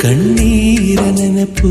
ಕಣ್ಣೀರ ನೆನಪು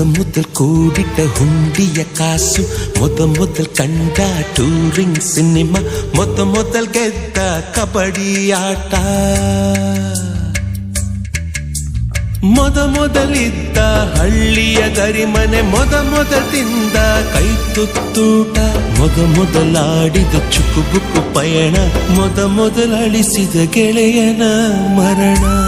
ಮೊದಲ್ ಕೂಡಿಟ್ಟ ಹುಂಡಿಯ ಕಾಸು, ಮೊದ ಮೊದಲ್ ಕಂಡ ಟೂರಿಂಗ್ ಸಿನಿಮಾ ಮೊದ ಮೊದಲ್ ಗೆದ್ದ ಕಬಡ್ಡಿ ಆಟ. ಮೊದ ಮೊದಲಿದ್ದ ಹಳ್ಳಿಯ ಗರಿಮನೆ, ಮೊದ ಮೊದಲಿಂದ ಕೈ ತುತ್ತೂಟ. ಮೊದ ಮೊದಲಾಡಿದ ಚುಕುಬುಕು ಪಯಣ, ಮೊದ ಮೊದಲಳಿಸಿದ ಗೆಳೆಯನ ಮರಣ.